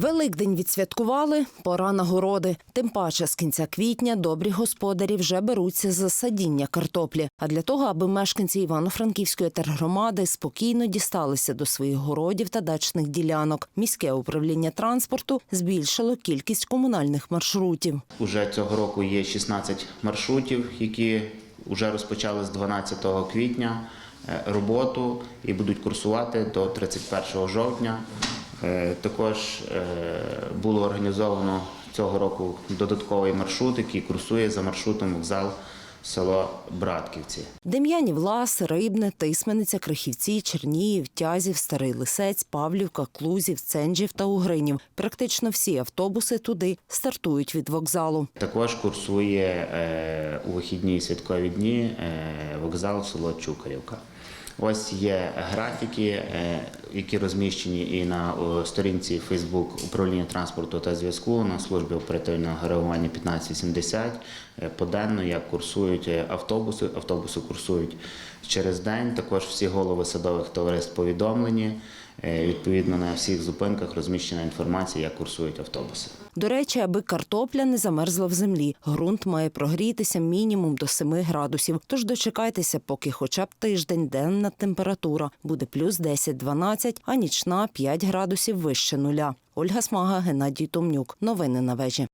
Великдень відсвяткували, пора на городи. Тим паче з кінця квітня добрі господарі вже беруться за садіння картоплі. А для того, аби мешканці Івано-Франківської тергромади спокійно дісталися до своїх городів та дачних ділянок, міське управління транспорту збільшило кількість комунальних маршрутів. Уже цього року є 16 маршрутів, які вже розпочали з 12 квітня е, роботу і будуть курсувати до 31 жовтня. Е, Також е, було організовано цього року додатковий маршрут, який курсує за маршрутом вокзал село Братківці. Дем'янів Лас, Рибне, Тисмениця, Крихівці, Черніїв, Тязів, Старий Лисець, Павлівка, Клузів, Ценджів та Угринів. Практично всі автобуси туди стартують від вокзалу. Також курсує е, у вихідні святкові дні вокзал село Чукарівка. Ось є графіки, е, які розміщені і на сторінці Фейсбук управління транспорту та зв'язку на службі оперативного реагування 1580. Е, Поденно як курсують е, автобуси. Автобуси курсують через день. Також всі голови садових товариств повідомлені. Е, Відповідно на всіх зупинках розміщена інформація, як курсують автобуси. До речі, аби картопля не замерзла в землі, ґрунт має прогрітися мінімум до 7 градусів. Тож дочекайтеся, поки хоча б тиждень денна температура буде плюс 10-12, а нічна 5 градусів вище нуля. Ольга Смага, Геннадій Томнюк. Новини на вежі.